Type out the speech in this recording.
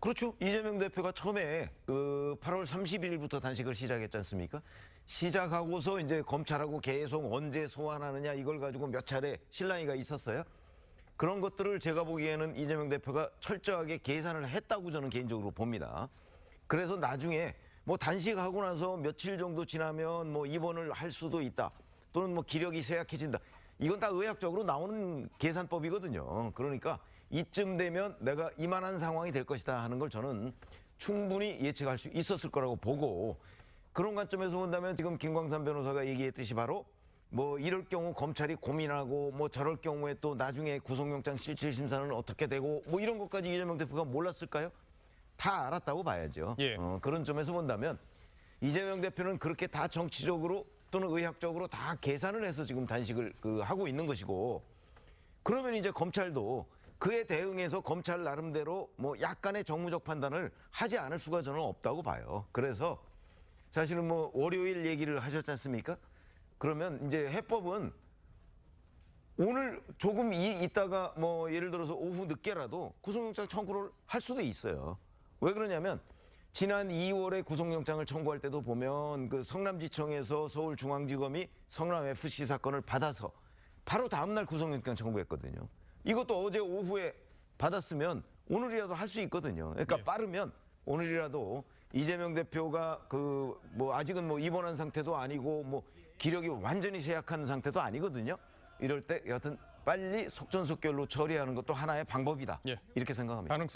그렇죠. 이재명 대표가 처음에 그 8월 31일부터 단식을 시작했지 않습니까? 시작하고서 이제 검찰하고 계속 언제 소환하느냐 이걸 가지고 몇 차례 실랑이가 있었어요. 그런 것들을 제가 보기에는 이재명 대표가 철저하게 계산을 했다고 저는 개인적으로 봅니다. 그래서 나중에 뭐 단식하고 나서 며칠 정도 지나면 뭐 입원을 할 수도 있다. 또는 뭐 기력이 쇠약해진다. 이건 다 의학적으로 나오는 계산법이거든요. 그러니까 이쯤 되면 내가 이만한 상황이 될 것이다 하는 걸 저는 충분히 예측할 수 있었을 거라고 보고 그런 관점에서 본다면 지금 김광산 변호사가 얘기했듯이 바로 뭐 이럴 경우 검찰이 고민하고 뭐 저럴 경우에 또 나중에 구속영장 실질 심사는 어떻게 되고 뭐 이런 것까지 이재명 대표가 몰랐을까요? 다 알았다고 봐야죠. 예. 어, 그런 점에서 본다면 이재명 대표는 그렇게 다 정치적으로 또는 의학적으로 다 계산을 해서 지금 단식을 그 하고 있는 것이고 그러면 이제 검찰도 그에 대응해서 검찰 나름대로 뭐 약간의 정무적 판단을 하지 않을 수가 저는 없다고 봐요. 그래서 사실은 뭐 월요일 얘기를 하셨지 않습니까? 그러면 이제 해법은 오늘 조금 이 있다가 뭐 예를 들어서 오후 늦게라도 구속영장 청구를 할 수도 있어요. 왜 그러냐면 지난 2월에 구속영장을 청구할 때도 보면 그 성남지청에서 서울중앙지검이 성남 FC 사건을 받아서 바로 다음날 구속영장 청구했거든요. 이것도 어제 오후에 받았으면 오늘이라도 할 수 있거든요. 그러니까 예. 빠르면 오늘이라도 이재명 대표가 그 뭐 아직은 뭐 입원한 상태도 아니고 뭐 기력이 완전히 쇠약한 상태도 아니거든요. 이럴 때 여하튼 빨리 속전속결로 처리하는 것도 하나의 방법이다. 예. 이렇게 생각합니다. 가능성